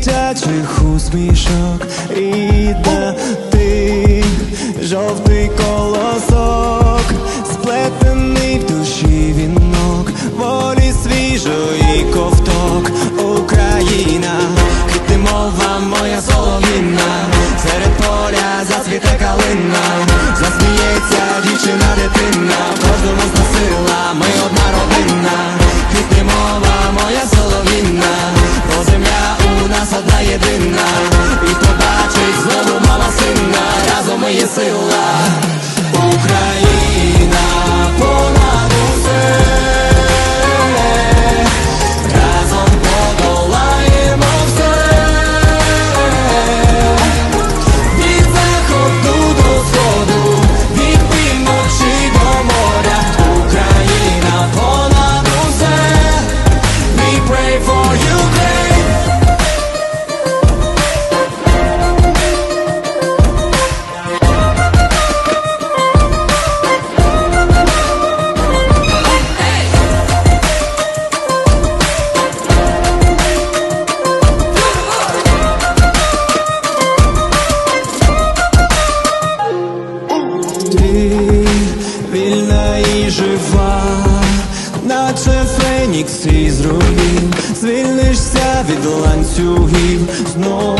дитячих усмішок рідна ти, жовтий колосок, сплетений в душі вінок, волі свіжої ковток, Україна, квіти мова моя солов'їна, серед поля зацвіте калина, єдина, і побачить знову мама сина, разом ми є сила, і жива, наче фенікс із руїн, звільнишся від ланцюгів. Знов